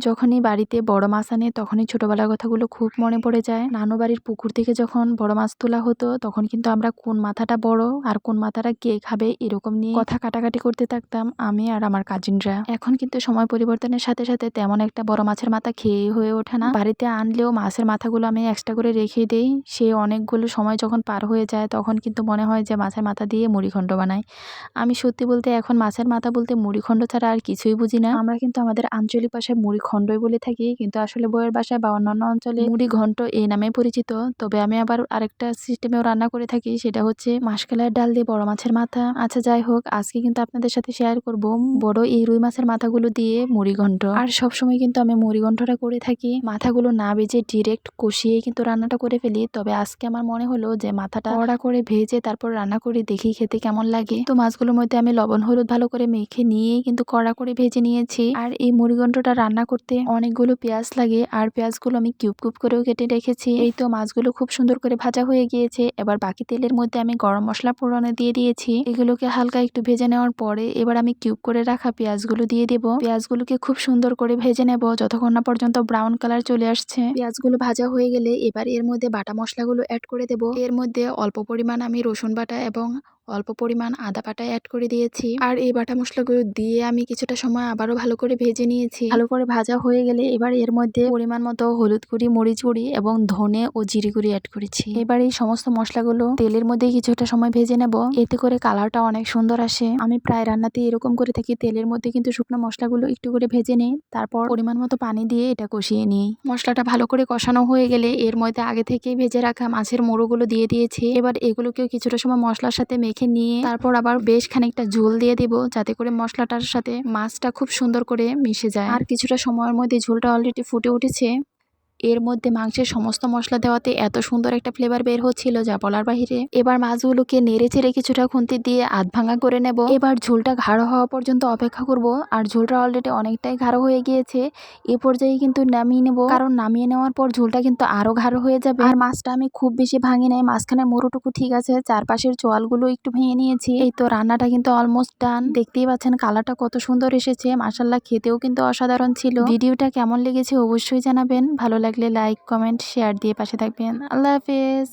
যখনই বাড়িতে বড় মাছ আনে, তখনই ছোটবেলার কথাগুলো খুব মনে পড়ে যায়। নানু বাড়ির পুকুর থেকে যখন বড় মাছ তোলা হতো, তখন কিন্তু আমরা কোন মাথাটা বড় আর কোন মাথাটা কে খাবে এরকম নিয়ে কথা কাটাকাটি করতে থাকতাম আমি আর আমার কাজিনরা। এখন কিন্তু সময় পরিবর্তনের সাথে সাথে তেমন একটা বড় মাছের মাথা খেয়ে হয়ে ওঠে না। বাড়িতে আনলেও মাছের মাথাগুলো আমি এক্সট্রা করে রেখে দেই। সে অনেকগুলো সময় যখন পার হয়ে যায়, তখন কিন্তু মনে হয় যে মাছের মাথা দিয়ে মুড়িখণ্ড বানাই। আমি সত্যি বলতে এখন মাছের মাথা বলতে মুড়িখণ্ড ছাড়া আর কিছুই বুঝি না। আমরা কিন্তু আমাদের আঞ্চলিক ভাষায় মুড়িখণ্ডই বলে থাকি, কিন্তু আসলে বইয়ের ভাষায় বা অন্যান্য অঞ্চলে মুড়ি ঘন্ট এই নামে পরিচিত। তবে আমি আবার আরেকটা সিস্টেমেও রান্না করে থাকি, সেটা হচ্ছে মাসকালার ডাল দিয়ে বড় মাছের মাথা। আচ্ছা যাই হোক, আজকে কিন্তু আপনাদের সাথে শেয়ার করব বড় এই রুই মাছের মাথাগুলো দিয়ে মুড়ি ঘন্ট। আর সবসময় কিন্তু আমি মুড়ি ঘন্টটা করে থাকি। মাথাগুলো না ভেজে ডিরেক্ট কষিয়ে কিন্তু রান্নাটা করে ফেলি। তবে আজকে আমার মনে হলো যে মাথাটা কড়া করে ভেজে তারপর রান্না করে দেখি খেতে কেমন লাগে। তো মাছগুলোর মধ্যে আমি লবণ, হলুদ ভালো করে মেখে নিয়েই কিন্তু কড়া করে ভেজে নিয়েছি। আর এই মুড়িঘণ্টটা রান্না করতে অনেকগুলো পেঁয়াজ লাগে, আর পেঁয়াজগুলো আমি কিউব কিউব করেও কেটে রেখেছি। এই তো মাছগুলো খুব সুন্দর করে ভাজা হয়ে গিয়েছে। এবার বাকি তেলের মধ্যে আমি গরম মশলা ফোড়নে দিয়ে দিয়েছি। এগুলোকে হালকা একটু ভেজে নেওয়ার পরে এবার আমি কিউব করে রাখা পেঁয়াজগুলো দিয়ে দেব। পেঁয়াজগুলোকে খুব সুন্দর করে ভেজে নেব যতক্ষণ না পর্যন্ত ব্রাউন কালার চলে আসছে। পেঁয়াজগুলো ভাজা হয়ে গেলে এবার এর মধ্যে বাটা মশলাগুলো অ্যাড করে দেব। এর মধ্যে অল্প পরিমাণ আমি রসুন বাটা এবং অল্প পরিমাণ আদা বাটা অ্যাড করে দিয়েছি। আর এই বাটা মশলাগুলো দিয়ে আমি কিছুটা সময় আবারও ভালো করে ভেজে নিয়েছি। ভালো করে ভাজা হয়ে গেলে এবার এর মধ্যে পরিমাণ মতো হলুদ গুঁড়ি, মরিচ গুঁড়ি এবং ধনে ও জিরি গুঁড়ি অ্যাড করেছি। এবার এই সমস্ত মশলাগুলো তেলের মধ্যে কিছুটা সময় ভেজে নেব। এতে করে কালারটা অনেক সুন্দর আসে। আমি প্রায় রান্নাতে এরকম করে থাকি। তেলের মধ্যে কিন্তু শুকনো মশলাগুলো একটু করে ভেজে নিই। তারপর পরিমাণ মতো পানি দিয়ে এটা কষিয়ে নিই। মশলাটা ভালো করে কষানো হয়ে গেলে এর মধ্যে আগে থেকেই ভেজে রাখা মাছের মোড়োগুলো দিয়ে দিয়েছি। এবার এগুলোকেও কিছুটা সময় মশলার সাথে মেখে নিয়ে তারপর আবার বেশ খানিকটা ঝোল দিয়ে দিব যাতে করে মশলাটার সাথে মাছটা খুব সুন্দর করে মিশে যায়। আর কিছুটা সময়ের মধ্যে ঝোলটা অলরেডি ফুটে উঠেছে। এর মধ্যে মাংসের সমস্ত মশলা দেওয়াতে এত সুন্দর একটা ফ্লেভার বের হচ্ছিল যা বলার বাহিরে। এবার মাছগুলোকে নেড়ে চেড়ে কিছুটা খুন্তি দিয়ে আধ ভাঙা করে নেব। এবার ঝোলটা ঘাড়ো হওয়া পর্যন্ত অপেক্ষা করব, আর ঝোলটা অলরেডি অনেকটাই ঘাড়ো হয়ে গিয়েছে। এ পর্যায়ে কিন্তু নামিয়ে নেব, কারণ নামিয়ে নেওয়ার পর ঝোলটা কিন্তু আরও ঘাড়ো হয়ে যাবে। আর মাছটা আমি খুব বেশি ভাঙি নাই, মাঝখানে মোড়োটুকু ঠিক আছে, চারপাশের চোয়ালগুলো একটু ভেঙে নিয়েছি। এই তো রান্নাটা কিন্তু অলমোস্ট ডান দেখতেই পাচ্ছেন কালারটা কত সুন্দর এসেছে মাসাল্লাহ খেতেও কিন্তু অসাধারণ ছিল। ভিডিওটা কেমন লেগেছে অবশ্যই জানাবেন, ভালো লাগলে লাইক কমেন্ট শেয়ার দিয়ে পাশে থাকবেন। আল্লাহ হাফেজ।